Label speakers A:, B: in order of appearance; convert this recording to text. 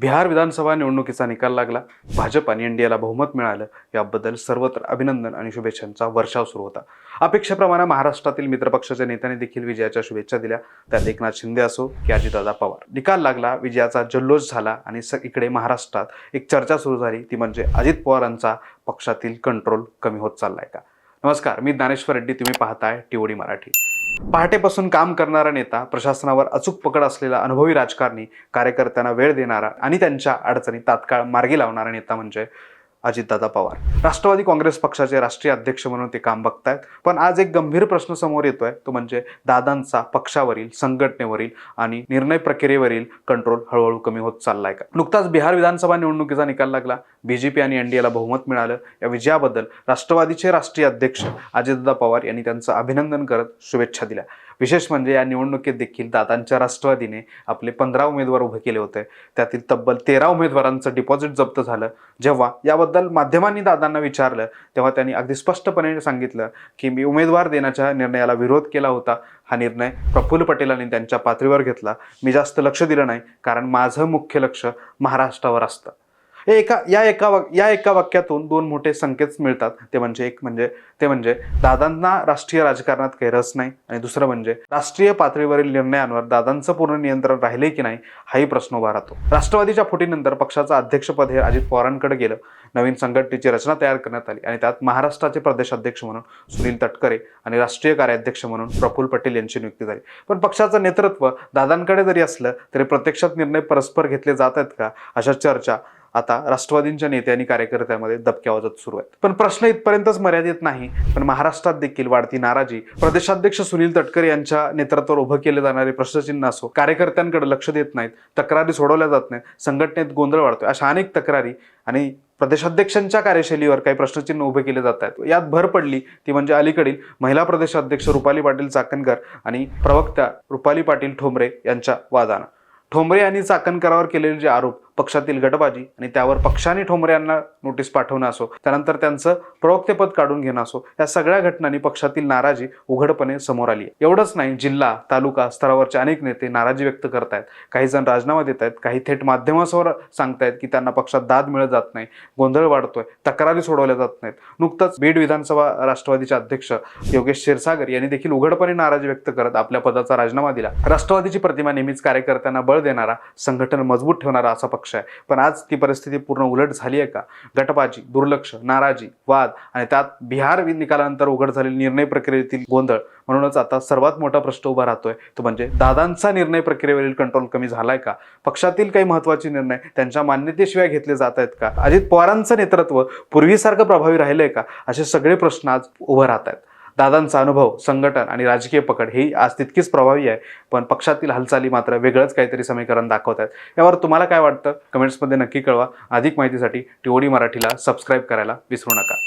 A: बिहार विधानसभा निवडणुकीचा निकाल लागला. भाजप आणि एनडीएला बहुमत मिळालं. याबद्दल सर्वत्र अभिनंदन आणि शुभेच्छांचा वर्षाव सुरू होता. अपेक्षेप्रमाणे महाराष्ट्रातील मित्रपक्षाच्या नेत्यांनी देखील विजयाच्या शुभेच्छा दिल्या. त्यात एकनाथ शिंदे असो की अजितदादा पवार. निकाल लागला विजयाचा जल्लोष झाला आणि स इकडे महाराष्ट्रात एक चर्चा सुरू झाली. ती म्हणजे अजित पवारांचा पक्षातील कंट्रोल कमी होत चाललाय का? नमस्कार मी ज्ञानेश्वर रेड्डी. तुम्ही पाहताय टीओडी मराठी. पहाटेपासून काम करणारा नेता प्रशासनावर अचूक पकड असलेला अनुभवी राजकारणी कार्यकर्त्यांना वेळ देणारा आणि त्यांच्या अडचणी तात्काळ मार्गी लावणारा नेता म्हणजे अजितदादा पवार. राष्ट्रवादी काँग्रेस पक्षाचे राष्ट्रीय अध्यक्ष म्हणून ते काम बघतायत. पण आज एक गंभीर प्रश्न समोर येतोय. तो म्हणजे दादांचा पक्षावरील संघटनेवरील आणि निर्णय प्रक्रियेवरील कंट्रोल हळूहळू कमी होत चाललाय का? नुकताच बिहार विधानसभा निवडणुकीचा निकाल लागला. बीजेपी आणि एनडीएला बहुमत मिळालं. या विजयाबद्दल राष्ट्रवादीचे राष्ट्रीय अध्यक्ष अजितदादा पवार यांनी त्यांचं अभिनंदन करत शुभेच्छा दिल्या. विशेष म्हणजे या निवडणुकीत देखील दादांच्या राष्ट्रवादीने आपले पंधरा उमेदवार उभे केले होते. त्यातील तब्बल तेरा उमेदवारांचं डिपॉझिट जप्त झालं. जेव्हा याबद्दल माध्यमांनी दादांना विचारलं तेव्हा त्यांनी अगदी स्पष्टपणे सांगितलं की मी उमेदवार देण्याच्या निर्णयाला विरोध केला होता. हा निर्णय प्रफुल्ल पटेलांनी त्यांच्या पातळीवर घेतला. मी जास्त लक्ष दिलं नाही कारण माझं मुख्य लक्ष महाराष्ट्रावर असतं. एका या एका वाक या एका वाक्यातून दोन मोठे संकेत मिळतात. ते म्हणजे एक म्हणजे ते म्हणजे दादांना राष्ट्रीय राजकारणात काही रस नाही. आणि दुसरं म्हणजे राष्ट्रीय पातळीवरील निर्णयांवर दादांचं पूर्ण नियंत्रण राहिले की नाही हाही प्रश्न उभा राहतो. राष्ट्रवादीच्या फुटीनंतर पक्षाचं अध्यक्षपद हे अजित पवारांकडे गेलं. नवीन संघटनेची रचना तयार करण्यात आली. आणि त्यात महाराष्ट्राचे प्रदेशाध्यक्ष म्हणून सुनील तटकरे आणि राष्ट्रीय कार्याध्यक्ष म्हणून प्रफुल्ल पटेल यांची नियुक्ती झाली. पण पक्षाचं नेतृत्व दादांकडे जरी असलं तरी प्रत्यक्षात निर्णय परस्पर घेतले जात आहेत का? अशा चर्चा आता राष्ट्रवादींच्या नेते आणि कार्यकर्त्यांमध्ये दबक्या वाजत सुरू आहेत. पण प्रश्न इथपर्यंतच मर्यादित नाही. पण महाराष्ट्रात देखील वाढती नाराजी. प्रदेशाध्यक्ष सुनील तटकरे यांच्या नेतृत्वावर उभं केले जाणारे प्रश्नचिन्ह असो कार्यकर्त्यांकडे लक्ष देत नाहीत तक्रारी सोडवल्या जात नाहीत संघटनेत गोंधळ वाढतोय अशा अनेक तक्रारी आणि प्रदेशाध्यक्षांच्या कार्यशैलीवर काही प्रश्नचिन्ह उभे केले जात आहेत. यात भर पडली ती म्हणजे अलीकडील महिला प्रदेशाध्यक्ष रुपाली पाटील चाकणकर आणि प्रवक्त्या रुपाली पाटील ठोंबरे यांच्या वादानं. ठोंबरे यांनी चाकणकरावर केलेले जे आरोप पक्षातील गटबाजी आणि त्यावर पक्षाने ठोंबरे यांना नोटीस पाठवणं असो त्यानंतर त्यांचं प्रवक्तेपद काढून घेणं असो या सगळ्या घटनांनी पक्षातील नाराजी उघडपणे समोर आली एवढंच नाही जिल्हा तालुका स्तरावरचे अनेक नेते नाराजी व्यक्त करतायत. काही जण राजीनामा देत आहेत काही थेट माध्यमासमोर सांगतायत की त्यांना पक्षात दाद मिळत जात नाही गोंधळ वाढतोय तक्रारी सोडवल्या जात नाहीत. नुकतंच बीड विधानसभा राष्ट्रवादीचे अध्यक्ष योगेश क्षीरसागर यांनी देखील उघडपणे नाराजी व्यक्त करत आपल्या पदाचा राजीनामा दिला. राष्ट्रवादीची प्रतिमा नेहमीच कार्यकर्त्यांना बळ देणारा संघटन मजबूत ठेवणारा असा पक्ष आहे. पण आज ती परिस्थिती पूर्ण उलट झाली आहे का? गटबाजी दुर्लक्ष नाराजी वाद आणि त्यात बिहार निकालानंतर उघड झालेली निर्णय प्रक्रियेतील गोंधळ. म्हणूनच आता सर्वात मोठा प्रश्न उभा राहतोय. तो म्हणजे दादांचा निर्णय प्रक्रियेवरील कंट्रोल कमी झालाय का? पक्षातील काही महत्त्वाचे निर्णय त्यांच्या मान्यतेशिवाय घेतले जात आहेत का? अजित पवारांचं नेतृत्व पूर्वीसारखं प्रभावी राहिलंय का? असे सगळे प्रश्न आज उभं राहत आहेत. दादांचा अनुभव संघटन आणि राजकीय पकड ही आज तितकीच प्रभावी आहे. पण पक्षातील हालचाली मात्र वेगळंच काहीतरी समीकरण दाखवत आहेत. यावर तुम्हाला काय वाटतं? कमेंट्समध्ये नक्की कळवा. अधिक माहितीसाठी टीओडी मराठीला सबस्क्राईब करायला विसरू नका.